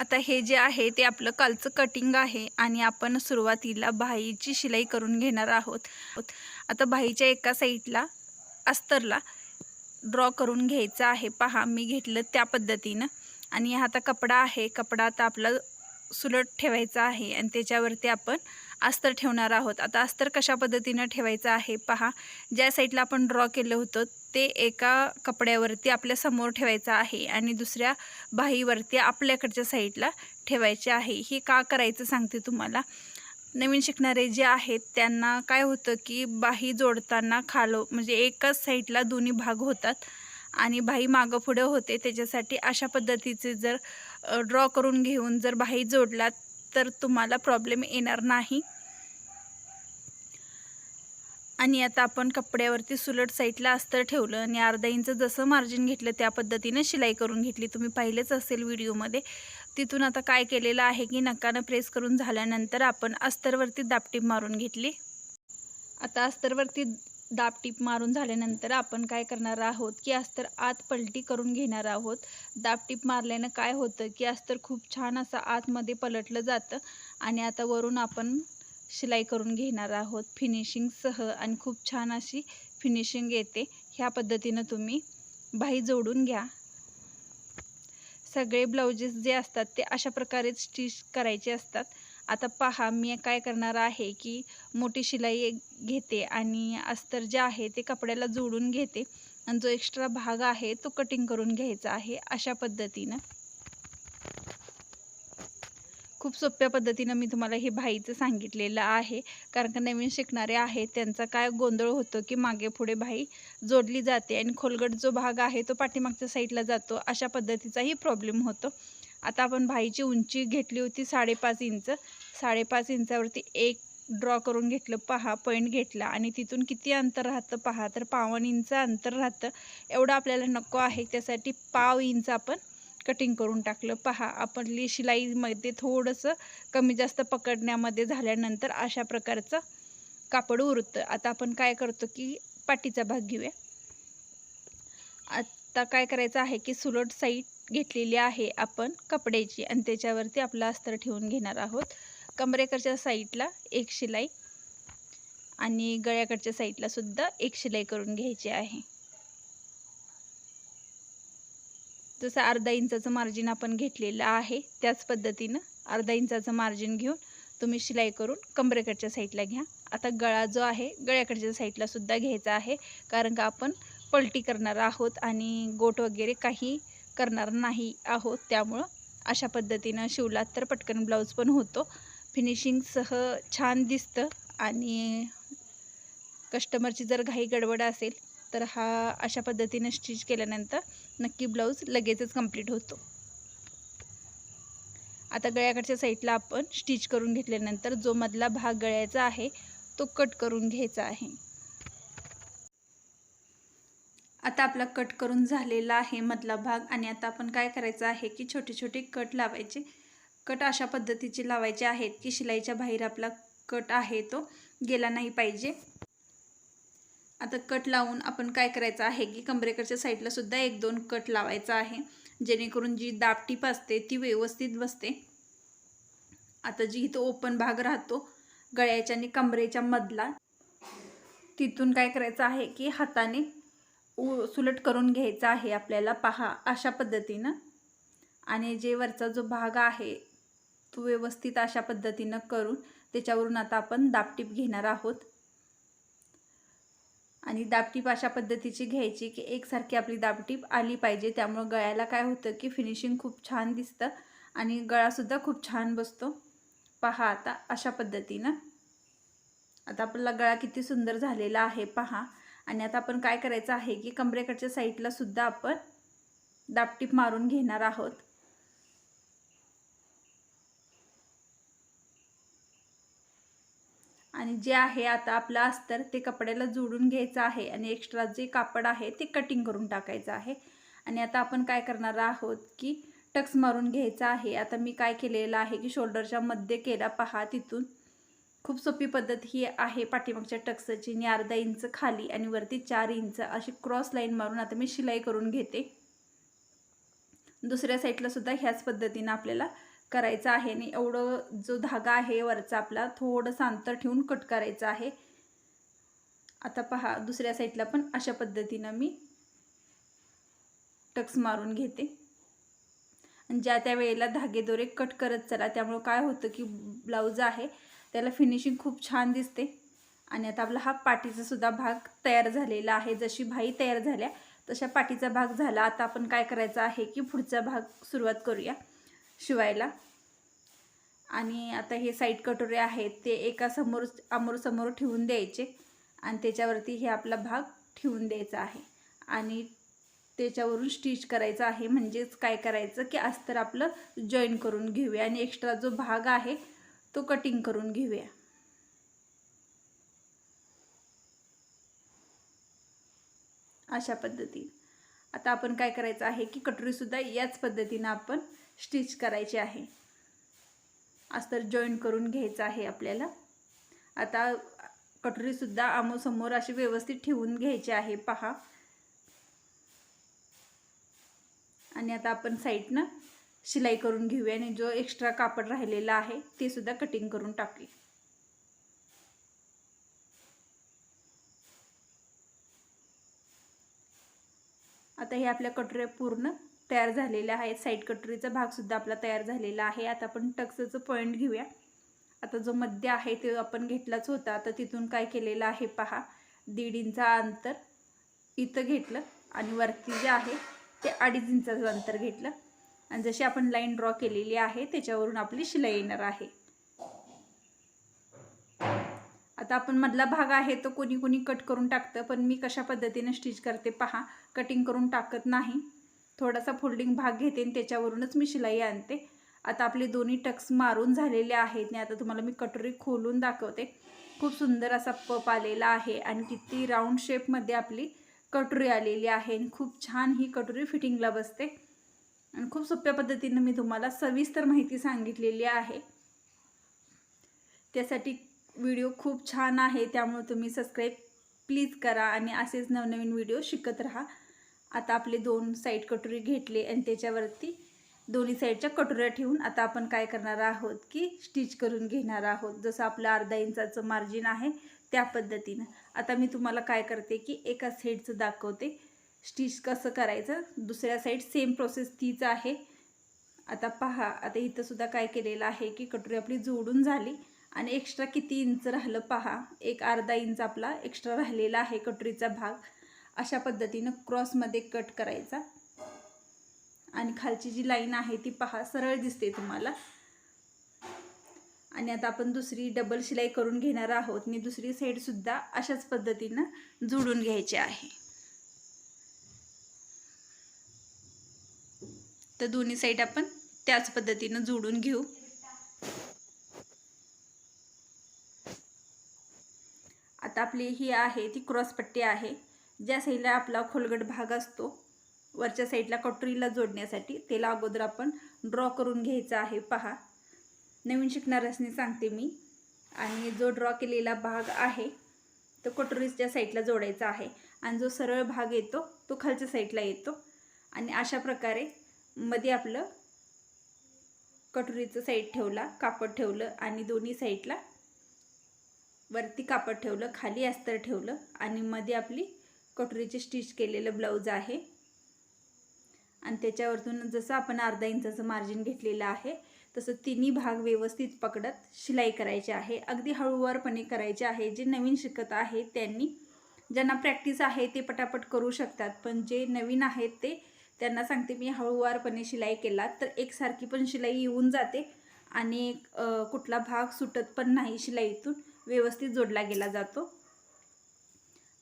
आता हे जे आहे ते आपलं कालचं कटिंग आहे आणि आपण सुरुवातीला बाहीची शिलाई करून घेणार आहोत. आता बाहीच्या एका साईडला अस्तरला ड्रॉ करून घ्यायचं आहे. पहा मी घेतलं त्या पद्धतीनं. आणि हा आता कपडा आहे. कपडा आता आपला सुलट ठेवायचा आहे आणि त्याच्यावरती आपण अस्तर ठेवणार आहोत. आता अस्तर कशा पद्धतीनं ठेवायचं आहे? पहा ज्या साईडला आपण ड्रॉ केलं होतं ते एका कपड्यावरती आपल्यासमोर ठेवायचं आहे आणि दुसऱ्या बाहीवरती आपल्याकडच्या साईडला ठेवायचे आहे. हे का करायचं सांगते तुम्हाला? नवीन शिकणारे जे आहेत त्यांना काय होतं की बाही जोडताना खालो म्हणजे एकाच साईडला दोन्ही भाग होतात आणि बाही मागं पुढं होते. त्याच्यासाठी अशा पद्धतीचे जर ड्रॉ करून घेऊन जर बाही जोडलात तर तुम्हाला प्रॉब्लेम येणार नाही. आणि आता आपण कपड्यावरती सुलट साईडला अस्तर ठेवलं आणि अर्धा इंच जसं मार्जिन घेतलं त्या पद्धतीनं शिलाई करून घेतली. तुम्ही पाहिलेच असेल व्हिडिओमध्ये. तिथून आता काय केलेलं आहे की नकानं प्रेस करून झाल्यानंतर आपण अस्तरवरती दापटीप मारून घेतली. आता अस्तरवरती दापटीप मारून झाल्यानंतर आपण काय करणार आहोत की अस्तर आत पलटी करून घेणार आहोत. दापटीप मारल्यानं काय होतं की अस्तर खूप छान असं आतमध्ये पलटलं जातं आणि आता वरून आपण शिलाई करून घेणार आहोत. फिनिशिंगसह आणि खूप छान अशी फिनिशिंग येते. ह्या पद्धतीनं तुम्ही बाही जोडून घ्या. सगळे ब्लाउजेस जे असतात ते अशा प्रकारे स्टिच करायचे असतात. आता पहा मी काय करणार आहे की मोठी शिलाई घेते आणि अस्तर जे आहे ते कपड्याला जोडून घेते. आणि जो एक्स्ट्रा भाग आहे तो कटिंग करून घ्यायचा आहे अशा पद्धतीनं. खूप सोप्या पद्धतीनं मी तुम्हाला हे भाईचं सांगितलेलं आहे. कारण का नवीन शिकणारे आहेत त्यांचा काय गोंधळ होतो की मागे पुढे भाई जोडली जाते आणि खोलगट जो भाग आहे तो पाठीमागच्या साईडला जातो अशा पद्धतीचाही प्रॉब्लेम होतो. आता आपण भाईची उंची घेतली होती साडेपाच इंच. साडेपाच इंचावरती एक ड्रॉ करून घेतलं पहा पॉईंट घेतला आणि तिथून किती अंतर राहतं पहा तर पावन इंच अंतर राहतं. एवढं आपल्याला नको आहे त्यासाठी पाव इंच आपण कटिंग करून टाकलं. पहा आपली शिलाईमध्ये थोडंसं कमी जास्त पकडण्यामध्ये झाल्यानंतर अशा प्रकारचं कापड उरतं. आता आपण काय करतो की पाठीचा भाग घेऊया. आता काय करायचं आहे की सुलट साईड घेतलेली आहे आपण कपड्याची आणि त्याच्यावरती आपलं अस्तर ठेवून घेणार आहोत. कमरेकडच्या साईडला एक शिलाई आणि गळ्याकडच्या साईडला सुद्धा एक शिलाई करून घ्यायची आहे. जसं अर्धा इंचाचं मार्जिन आपण घेतलेलं आहे त्याच पद्धतीनं अर्धा इंचाचं मार्जिन घेऊन तुम्ही शिलाई करून कमरेकडच्या साईडला घ्या. आता गळा जो आहे गळ्याकडच्या साईडला सुद्धा घ्यायचा आहे कारण का आपण पलटी करणार आहोत आणि गोट वगैरे काही करणार नाही आहोत त्यामुळं अशा पद्धतीनं शिवलात तर पटकन ब्लाऊज पण होतो. फिनिशिंगसह छान दिसतं आणि कस्टमरची जर घाई गडबड असेल तर हा अशा पद्धतीनं स्टिच केल्यानंतर नक्की ब्लाऊज लगेचच कंप्लीट होतो. आता गळ्याकडच्या साईडला आपण स्टिच करून घेतल्यानंतर जो मधला भाग गळ्याचा आहे तो कट करून घ्यायचा आहे. आता आपला कट करून झालेला आहे मधला भाग आणि आता आपण काय करायचं आहे की छोटे छोटे कट लावायचे. कट अशा पद्धतीचे लावायचे आहेत की शिलाईच्या बाहेर आपला कट आहे तो गेला नाही पाहिजे. आता कट लावून आपण काय करायचं आहे की कंबरेकरच्या साईडला सुद्धा एक दोन कट लावायचा आहे. जेणेकरून जी दापटीप असते ती व्यवस्थित बसते. आता जी इथं ओपन भाग राहतो गळ्याच्या आणि कंबरेच्या मधला तिथून काय करायचं आहे की हाताने उ सुलट करून घ्यायचा आहे आपल्याला. पहा अशा पद्धतीनं. आणि जे वरचा जो भाग आहे तो व्यवस्थित अशा पद्धतीनं करून त्याच्यावरून आता आपण दापटीप घेणार आहोत. आणि दापटीप अशा पद्धतीची घ्यायची की एकसारखी आपली दापटीप आली पाहिजे. त्यामुळं गळ्याला काय होतं की फिनिशिंग खूप छान दिसतं आणि गळासुद्धा खूप छान बसतो. पहा आता अशा पद्धतीनं. आता आपला गळा किती सुंदर झालेला आहे पहा. आणि आता आपण काय करायचं आहे की कमरेकडच्या साईडला सुद्धा आपण दापटीप मारून घेणार आहोत. आणि जे आहे आता आपलं अस्तर ते कपड्याला जोडून घ्यायचं आहे आणि एक्स्ट्रा जे कापड आहे ते कटिंग करून टाकायचं आहे. आणि आता आपण काय करणार आहोत की टक्स मारून घ्यायचा आहे. आता मी काय केलेलं आहे की शोल्डरच्या मध्ये केला पहा तिथून. खूप सोपी पद्धत ही आहे पाठीमागच्या टक्सची. आणि अर्धा इंच खाली आणि वरती चार इंच अशी क्रॉस लाईन मारून आता मी शिलाई करून घेते. दुसऱ्या साईडला सुद्धा ह्याच पद्धतीनं आपल्याला करायचं आहे आणि एवढं जो धागा आहे वरचा आपला थोडंसं अंतर ठेवून कट करायचं आहे. आता पहा दुसऱ्या साईडला पण अशा पद्धतीनं मी टक्स मारून घेते. आणि ज्या त्या वेळेला धागेदोरे कट करत चला त्यामुळं काय होतं की ब्लाऊज आहे त्याला फिनिशिंग खूप छान दिसते. आणि आता आपला हा पाठीचा सुद्धा भाग तयार झालेला आहे. जशी भाई तयार झाल्या तशा पाठीचा भाग झाला. आता आपण काय करायचं आहे की पुढचा भाग सुरुवात करूया. शिवायला. आणि आता हे साईड कटोरे आहेत ते एका समोर आमोरसमोर ठेवून द्यायचे. आणि त्याच्यावरती हे आपला भाग ठेवून द्यायचा आहे. आणि त्याच्यावरून स्टिच करायचं आहे. म्हणजेच काय करायचं की अस्तर आपलं जॉईन करून घेऊया. आणि एक्स्ट्रा जो भाग आहे तो कटिंग करून घेऊया. अशा पद्धतीने. आता आपण काय करायचं आहे की कटोरीसुद्धा याच पद्धतीनं आपण स्टिच करायची आहे. अस्तर जॉईन करून घ्यायचं आहे आपल्याला. आता कटोरीसुद्धा आमोसमोर अशी व्यवस्थित ठेवून घ्यायची आहे पहा. आणि आता आपण साईडनं शिलाई करून घेऊया आणि जो एक्स्ट्रा कापड राहिलेला आहे ते सुद्धा कटिंग करून टाकूया. आता हे आपल्या कटोऱ्या पूर्ण तयार झालेल्या आहेत साईड कटोरीचा भागसुद्धा आपला तयार झालेला आहे. आता आपण टक्सचं पॉईंट घेऊया. आता जो मध्य आहे ते आपण घेतलाच होता. आता तिथून काय केलेलं आहे पहा. दीड इंचा अंतर इथं घेतलं आणि वरती जे आहे ते अडीच इंचाचं अंतर घेतलं. आणि जशी आपण लाईन ड्रॉ केलेली आहे त्याच्यावरून आपली शिलाई येणार आहे. आता आपण मधला भाग आहे तो कोणी कोणी कट करून टाकतं. पण मी कशा पद्धतीने स्टिच करते पहा. कटिंग करून टाकत नाही. थोडासा फोल्डिंग भाग घेते आणि त्याच्यावरूनच मी शिलाई आणते. आता आपले दोन्ही टक्स मारून झालेले आहेत आणि आता तुम्हाला मी कटोरी खोलून दाखवते. खूप सुंदर असा पप आलेला आहे आणि किती राऊंड शेपमध्ये आपली कटोरी आलेली आहे आणि खूप छान ही कटोरी फिटिंगला बसते. आणि खूप सोप्या पद्धतीनं मी तुम्हाला सविस्तर माहिती सांगितलेली आहे. त्यासाठी व्हिडिओ खूप छान आहे त्यामुळे तुम्ही सबस्क्राईब प्लीज करा आणि असेच नवनवीन व्हिडिओ शिकत राहा. आता आपले दोन साईड कटोरी घेतले आणि त्याच्यावरती दोन्ही साईडच्या कटोऱ्या ठेवून आता आपण काय करणार आहोत की स्टिच करून घेणार आहोत. जसं आपलं अर्धा इंचाचं मार्जिन आहे त्या पद्धतीनं. आता मी तुम्हाला काय करते की एका साईडचं दाखवते. स्टिच कसं करायचं? दुसऱ्या साईड सेम प्रोसेस तीच आहे. आता पहा आता इथंसुद्धा काय केलेलं आहे की कटोरी आपली जोडून झाली आणि एक्स्ट्रा किती इंच राहिलं पहा. एक अर्धा इंच आपला एक्स्ट्रा राहिलेला आहे कटोरीचा भाग. अशा पद्धतीनं क्रॉसमध्ये कट करायचा. आणि खालची जी लाईन आहे ती पहा सरळ दिसते तुम्हाला. आणि आता आपण दुसरी डबल शिलाई करून घेणार आहोत. आणि दुसरी साईडसुद्धा अशाच पद्धतीनं जोडून घ्यायची आहे. तर दोन्ही साईड आपण त्याच पद्धतीनं जोडून घेऊ. आता आपली ही आहे ती क्रॉसपट्टी आहे. ज्या साईडला आपला खोलगट भाग असतो वरच्या साईडला कटोरीला जोडण्यासाठी त्याला अगोदर आपण ड्रॉ करून घ्यायचा आहे. पहा. नवीन शिकणाऱ्यासनी सांगते मी. आणि जो ड्रॉ केलेला भाग आहे तो कटोरीच्या साईडला जोडायचा आहे. आणि जो सरळ भाग येतो तो खालच्या साईडला येतो. आणि अशा प्रकारे मध्ये आपलं कटोरीचं साईड ठेवला कापड ठेवलं आणि दोन्ही साईडला वरती कापड ठेवलं खाली अस्तर ठेवलं आणि मध्ये आपली कटोरीचे स्टिच केलेलं ब्लाऊज आहे. आणि त्याच्यावरतून जसं आपण अर्धा इंचाचं मार्जिन घेतलेलं आहे तसं तिन्ही भाग व्यवस्थित पकडत शिलाई करायची आहे. अगदी हळूवारपणे करायचे आहे. जे नवीन शिकत आहे त्यांनी ज्यांना प्रॅक्टिस आहे ते पटापट करू शकतात. पण जे नवीन आहेत ते त्यांना सांगते मी हळूवारपणे शिलाई केला तर एकसारखी पण शिलाई येऊन जाते आणि कुठला भाग सुटत पण नाही शिलाईतून. व्यवस्थित जोडला गेला जातो.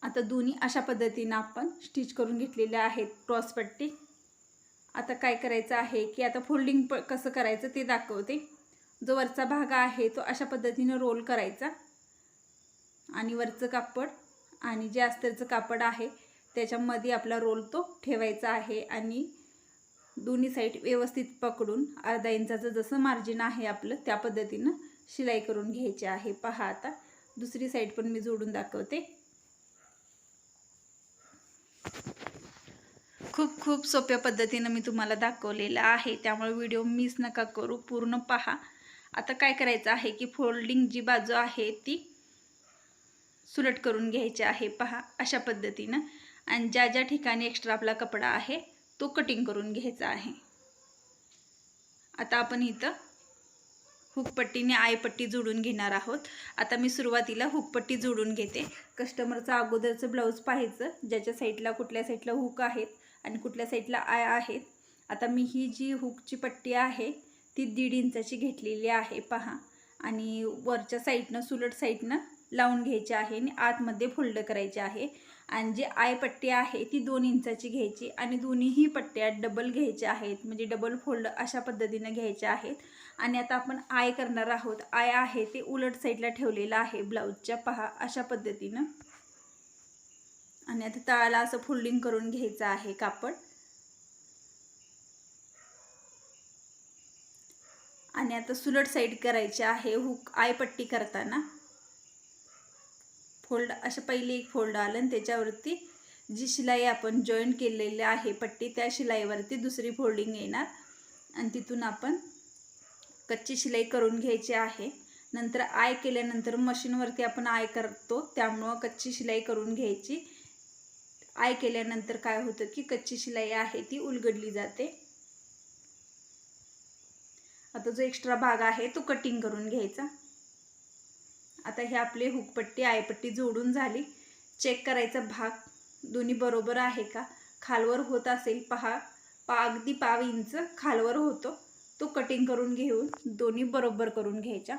आता दोन्ही अशा पद्धतीनं आपण स्टिच करून घेतलेल्या आहेत क्रॉसपट्टी आता काय करायचं आहे की आता फोल्डिंग प कसं करायचं ते दाखवते. जो वरचा भाग आहे तो अशा पद्धतीनं रोल करायचा. आणि वरचं कापड आणि जे अस्तरचं कापड आहे त्याच्यामध्ये आपला रोल तो ठेवायचा आहे आणि दोन्ही साईड व्यवस्थित पकडून अर्धा इंचाचं जसं मार्जिन आहे आपलं त्या पद्धतीनं शिलाई करून घ्यायची आहे. पहा आता दुसरी साईड पण मी जोडून दाखवते. खूप खूप सोप्या पद्धतीनं मी तुम्हाला दाखवलेलं आहे. त्यामुळे व्हिडिओ मिस नका करू. पूर्ण पहा. आता काय करायचं आहे की फोल्डिंग जी बाजू आहे ती सुलट करून घ्यायची आहे. पहा अशा पद्धतीनं. आणि ज्या ज्या ठिकाणी एक्स्ट्रा आपला कपडा आहे तो कटिंग करून घ्यायचा आहे. आता आपण इथं हुकपट्टीने आयपट्टी जोडून घेणार आहोत. आता मी सुरुवातीला हुकपट्टी जोडून घेते. कस्टमरचं अगोदरचं ब्लाऊज पाहायचं. ज्याच्या साईडला कुठल्या साईडला हुक आहेत आणि कुठल्या साईडला आय आहेत. आता मी ही जी हुकची पट्टी आहे ती दीड इंचाची घेतलेली आहे पहा. आणि वरच्या साईडनं सुलट साईडनं लावून घ्यायची आहे आणि आतमध्ये फोल्ड करायचे आहे. आणि जी आय पट्टी आहे ती दोन इंचाची घ्यायची आणि दोन्हीही पट्ट्या डबल घ्यायच्या आहेत. म्हणजे डबल फोल्ड अशा पद्धतीनं घ्यायच्या आहेत. आणि आता आपण आय करणार आहोत. आय आहे ते उलट साईडला ठेवलेलं आहे ब्लाऊजच्या. पहा अशा पद्धतीनं. आणि आता तळाला असं फोल्डिंग करून घ्यायचं आहे कापड. आणि आता सुलट साईड करायची आहे हुक आय पट्टी करताना. फोल्ड असं पहिले एक फोल्ड आलं आणि त्याच्यावरती जी शिलाई आपण जॉईन केलेली आहे पट्टी त्या शिलाईवरती दुसरी फोल्डिंग येणार. आणि तिथून आपण कच्ची शिलाई करून घ्यायची आहे. नंतर आय केल्यानंतर मशीनवरती आपण आय करतो त्यामुळं कच्ची शिलाई करून घ्यायची. आय केल्यानंतर काय होतं की कच्ची शिलाई आहे ती उलगडली जाते. आता जो एक्स्ट्रा भाग आहे तो कटिंग करून घ्यायचा. आता हे आपले हुकपट्टी आयपट्टी जोडून झाली. चेक करायचा भाग दोन्ही बरोबर आहे का? खालवर होत असेल पहा पा अगदी पाव इंच खालवर होतो. तो कटिंग करून घेऊन दोन्ही बरोबर करून घ्यायच्या.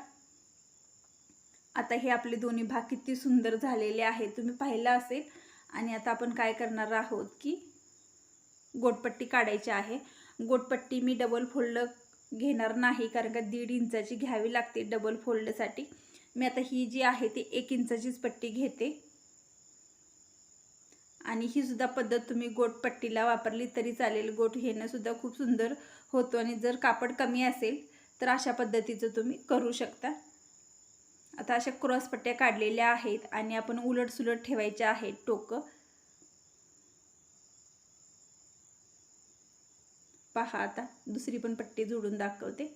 आता हे आपले दोन्ही भाग किती सुंदर झालेले आहेत तुम्ही पाहिलं असेल. आणि आता आपण काय करणार आहोत की गोटपट्टी काढायची आहे. गोटपट्टी मी डबल फोल्ड घेणार नाही कारण का दीड इंचाची घ्यावी लागते डबल फोल्डसाठी मी आता ही जी आहे ती एक इंचाचीच पट्टी घेते. आणि ही सुद्धा पद्धत तुम्ही गोटपट्टीला वापरली तरी चालेल. गोट घेणं सुद्धा खूप सुंदर होतो आणि जर कापड कमी असेल तर अशा पद्धतीचं तुम्ही करू शकता. आता अशा क्रॉस पट्ट्या काढलेल्या आहेत आणि आपण उलट सुलट ठेवायच्या आहेत टोकं. पहा आता दुसरी पण पट्टी जोडून दाखवते.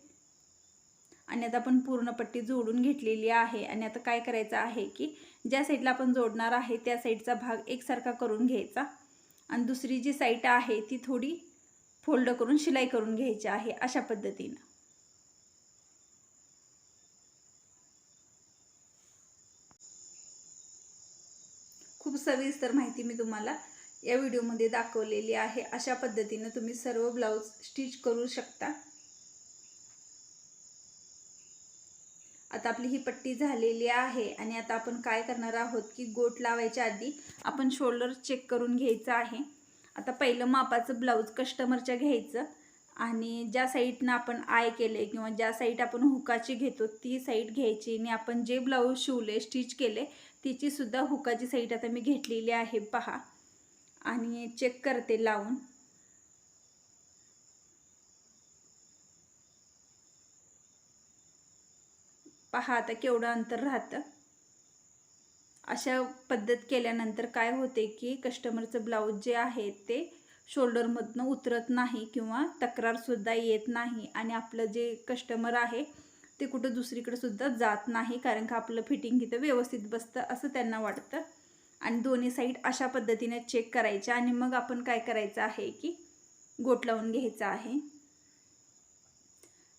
आणि आता आपण पूर्ण पट्टी जोडून घेतलेली आहे. आणि आता काय करायचं आहे की ज्या साईडला आपण जोडणार आहे त्या साईडचा भाग एकसारखा करून घ्यायचा. आणि दुसरी जी साईट आहे ती थोडी फोल्ड करून शिलाई करून घ्यायची आहे अशा पद्धतीनं. खूप सविस्तर माहिती मी तुम्हाला या व्हिडिओमध्ये दाखवलेली आहे. अशा पद्धतीनं तुम्ही सर्व ब्लाऊज स्टिच करू शकता. आता आपली ही पट्टी झालेली आहे आणि आता आपण काय करणार आहोत की गोट लावायच्या आधी आपण शोल्डर चेक करून घ्यायचं आहे. आता पहिलं मापाचं ब्लाऊज कस्टमरच्या घ्यायचं आणि ज्या साईडनं आपण आय केले किंवा ज्या साईड आपण हुकाची घेतो ती साईड घ्यायची आणि आपण जे ब्लाऊज शिवले स्टिच केले तिचीसुद्धा हुकाची साईड आता मी घेतलेली आहे पहा. आणि चेक करते लावून. पहा आता केवढं अंतर राहतं. अशा पद्धत केल्यानंतर काय होते की कस्टमरचं ब्लाऊज जे आहे ते शोल्डरमधनं उतरत नाही किंवा तक्रारसुद्धा येत नाही आणि आपलं जे कस्टमर आहे ते कुठं दुसरीकडे सुद्धा जात नाही कारण का आपलं फिटिंग इथं व्यवस्थित बसतं असं त्यांना वाटतं. आणि दोन्ही साईड अशा पद्धतीने चेक करायच्या आणि मग आपण काय करायचं आहे की गोट लावून घ्यायचं आहे.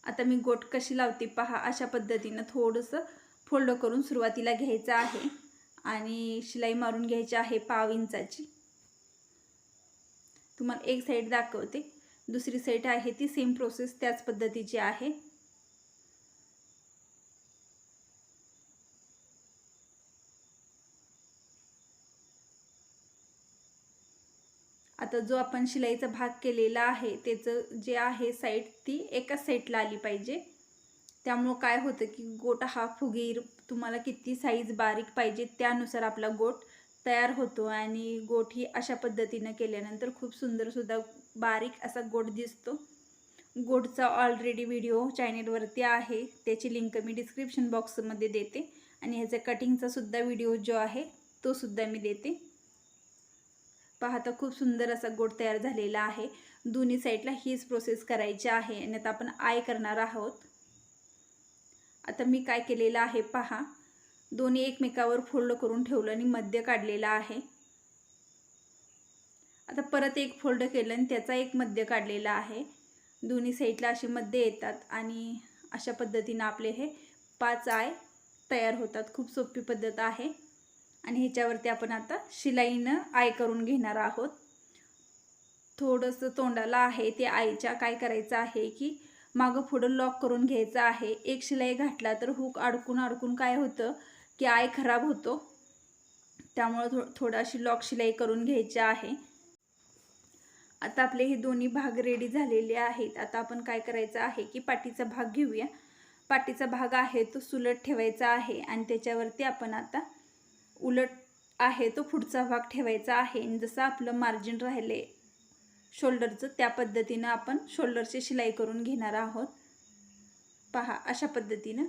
आता मी गोट कशी लावते पहा अशा पद्धतीनं थोडंसं फोल्ड करून सुरुवातीला घ्यायचं आहे. आणि शिलाई मारून घ्यायची आहे पाव इंचाची. तुम्हाला एक साईड दाखवते. दुसरी साईड आहे ती सेम प्रोसेस त्याच पद्धतीची आहे. आता जो आपण शिलाईचा भाग केलेला आहे त्याचं जे आहे साईड ती एकाच साईडला आली पाहिजे. त्यामुळं काय होतं की गोट हा फुगीर तुम्हाला किती साईज बारीक पाहिजे त्यानुसार आपला गोट तयार होतो आणि गोट ही अशा पद्धतीनं केल्यानंतर खूप सुंदरसुद्धा बारीक असा गोट दिसतो. गोटचा ऑलरेडी व्हिडिओ चॅनेलवरती आहे त्याची लिंक मी डिस्क्रिप्शन बॉक्समध्ये देते आणि ह्याचा कटिंगचासुद्धा व्हिडिओ जो आहे तो सुद्धा मी देते. पाहता खूप सुंदर असा गोट तयार झालेला आहे. दोन्ही साईडला हीच प्रोसेस करायची आहे आणि आता आपण आय करणार आहोत. आता मी काय केलेलं आहे पहा. दोन्ही एकमेकावर फोल्ड करून ठेवलं आणि मध्य काढलेला आहे. आता परत एक फोल्ड केलं आणि त्याचा एक मध्य काढलेला आहे. दोन्ही साईडला असे मध्य येतात आणि अशा पद्धतीनं आपले हे पाच आय तयार होतात. खूप सोपी पद्धत आहे. आणि ह्याच्यावरती आपण आता शिलाईनं आय करून घेणार आहोत. थोडंसं तोंडाला आहे ते आईच्या काय करायचं आहे की मागं पुढं लॉक करून घ्यायचं आहे. एक शिलाई घातला तर हुक अडकून अडकून काय होतं की आय खराब होतो. त्यामुळं थो थोडाशी लॉक शिलाई करून घ्यायची आहे. आता आपले हे दोन्ही भाग रेडी झालेले आहेत. आता आपण काय करायचं आहे की पाठीचा भाग घेऊया. पाठीचा भाग आहे तो सुलट ठेवायचा आहे आणि त्याच्यावरती आपण आता उलट आहे तो पुढचा भाग ठेवायचा आहे. आणि जसं आपलं मार्जिन राहिले शोल्डरचं त्या पद्धतीनं आपण शोल्डरची शिलाई करून घेणार आहोत. पहा अशा पद्धतीनं.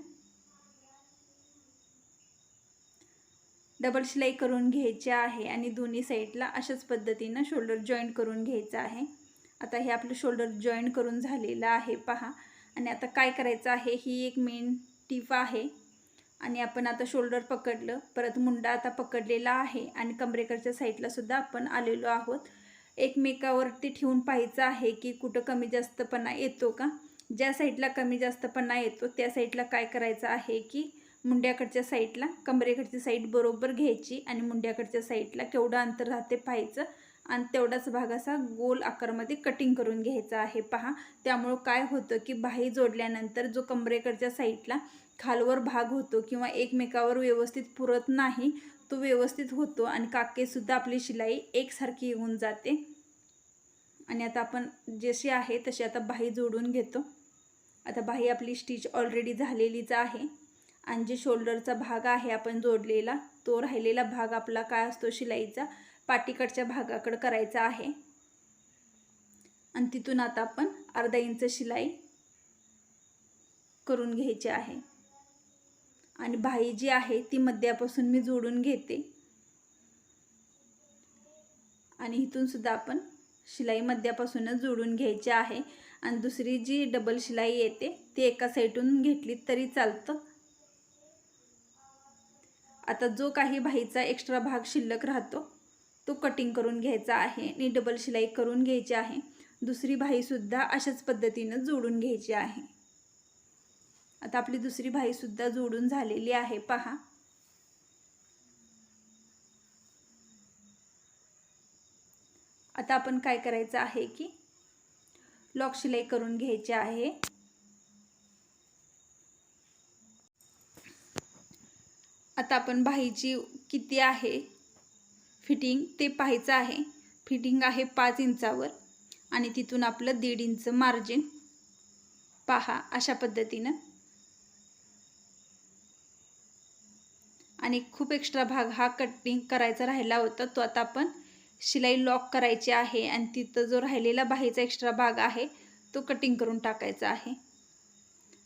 डबल शिलाई करून घ्यायची आहे आणि दोन्ही साईडला अशाच पद्धतीनं शोल्डर जॉईंट करून घ्यायचं आहे. आता हे आपलं शोल्डर जॉईंट करून झालेलं आहे पहा. आणि आता काय करायचं आहे? ही एक मेन टीप आहे. आणि आपण आता शोल्डर पकडलं परत मुंडा आता पकडलेला आहे आणि कमरेकडच्या साईडला सुद्धा आपण आलेलो आहोत. एकमेकावरती ठेवून पाहायचं आहे की कुठं कमी जास्तपणा येतो का? ज्या साईडला कमी जास्तपणा येतो त्या साईडला काय करायचं आहे की मुंड्याकडच्या साईडला कमरेकडची साईड बरोबर घ्यायची आणि मुंड्याकडच्या साईडला केवढं अंतर राहते पाहायचं. आणि तेवढाच भाग असा गोल आकारमध्ये कटिंग करून घ्यायचा आहे. पहा त्यामुळं काय होतं की बाही जोडल्यानंतर जो कमरेकडच्या साईडला खालवर भाग होतो किंवा एकमेकावर व्यवस्थित पुरत नाही तो व्यवस्थित होतो आणि काकेसुद्धा आपली शिलाई एकसारखी येऊन जाते. आणि आता आपण जशी आहे तशी आता बाही जोडून घेतो. आता बाही आपली स्टिच ऑलरेडी झालेलीच आहे. आणि जे शोल्डरचा भाग आहे आपण जोडलेला तो राहिलेला भाग आपला काय असतो शिलाईचा? पाठीकडच्या भागाकडं करायचा आहे. आणि तिथून आता आपण अर्धा इंच शिलाई करून घ्यायची आहे. आणि बाही जी आहे ती मध्यापासून मी जोडून घेते. आणि इथून सुद्धा आपण शिलाई मध्यापासूनच जोडून घ्यायची आहे. आणि दुसरी जी डबल शिलाई येते ती एका साईडून घेतली तरी चालतं. आता जो काही बाहीचा एक्स्ट्रा भाग शिल्लक राहतो तो कटिंग करून घ्यायचा आहे आणि डबल शिलाई करून घ्यायची आहे. दुसरी बाहीसुद्धा अशाच पद्धतीनं जोडून घ्यायची आहे. आता आपली दुसरी बाहीसुद्धा जोडून झालेली आहे पहा. आता आपण काय करायचं आहे की लॉक शिलाई करून घ्यायची आहे. आता आपण बाहीची किती आहे फिटिंग ते पाहायचं आहे. फिटिंग आहे पाच इंचावर आणि तिथून आपलं दीड इंच मार्जिन. पहा अशा पद्धतीनं. आणि खूप एक्स्ट्रा भाग हा कटिंग करायचा राहिला होता. तो आता आपण शिलाई लॉक करायची आहे आणि तिथं जो राहिलेला बाहीचा एक्स्ट्रा भाग आहे तो कटिंग करून टाकायचा आहे.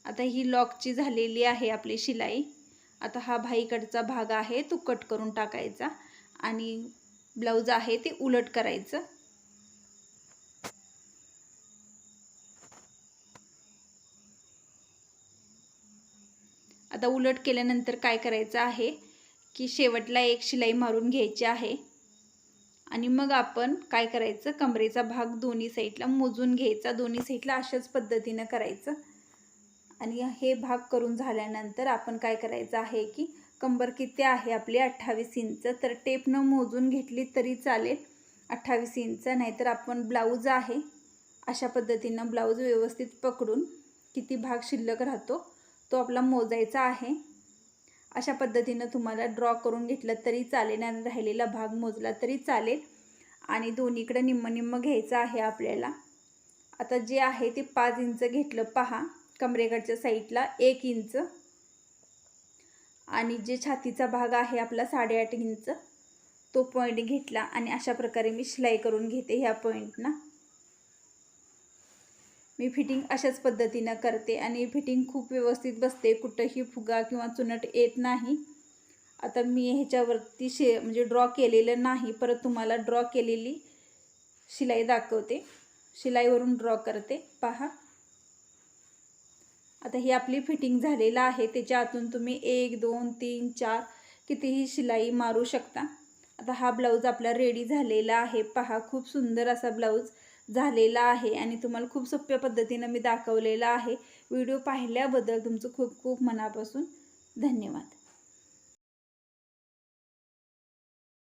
आता ही लॉकची झालेली आहे आपली शिलाई. आता हा भाईकडचा भाग आहे तो कट करून टाकायचा आणि ब्लाऊज आहे ते उलट करायचं. आता उलट केल्यानंतर काय करायचं आहे? की शेवटला एक शिलाई मारून घ्यायची आहे. आणि मग आपण काय करायचं? कमरेचा भाग दोन्ही साईडला मोजून घ्यायचा. दोन्ही साईडला अशाच पद्धतीनं करायचं. आणि हे भाग करून झाल्यानंतर आपण काय करायचं आहे की कंबर किती आहे आपली? अठ्ठावीस इंच. तर टेपनं मोजून घेतली तरी चालेल. अठ्ठावीस इंच. नाहीतर आपण ब्लाऊज आहे. अशा पद्धतीनं ब्लाऊज व्यवस्थित पकडून किती भाग शिल्लक राहतो तो आपला मोजायचा आहे. अशा पद्धतीनं तुम्हाला ड्रॉ करून घेतलं तरी चालेल आणि राहिलेला भाग मोजला तरी चालेल. आणि दोन्हीकडं निम्म निम्म घ्यायचं आहे आपल्याला. आता जे आहे ते पाच इंच घेतलं पहा. कमरेकडच्या साईडला एक इंच. आणि जे छातीचा भाग आहे आपला साडेआठ इंच तो पॉईंट घेतला. आणि अशा प्रकारे मी शिलाई करून घेते ह्या पॉईंटना मी फिटिंग अशाच पद्धतीनं करते आणि फिटिंग खूप व्यवस्थित बसते. कुठंही फुगा किंवा चुनट येत नाही. आता मी ह्याच्यावरती शे म्हणजे ड्रॉ केलेलं नाही. परत तुम्हाला ड्रॉ केलेली शिलाई दाखवते. शिलाईवरून ड्रॉ करते. पहा. आता ही आपली फिटिंग झालेलं आहे. त्याच्या आतून तुम्ही एक दोन तीन चार कितीही शिलाई मारू शकता. आता हा ब्लाऊज आपला रेडी झालेला आहे. पहा खूप सुंदर असा ब्लाऊज. झालेला आहे आणि तुम्हाला खूप सोप्या पद्धतीनं मी दाखवलेला आहे. व्हिडिओ पाहिल्याबद्दल तुमचं खूप खूप मनापासून धन्यवाद.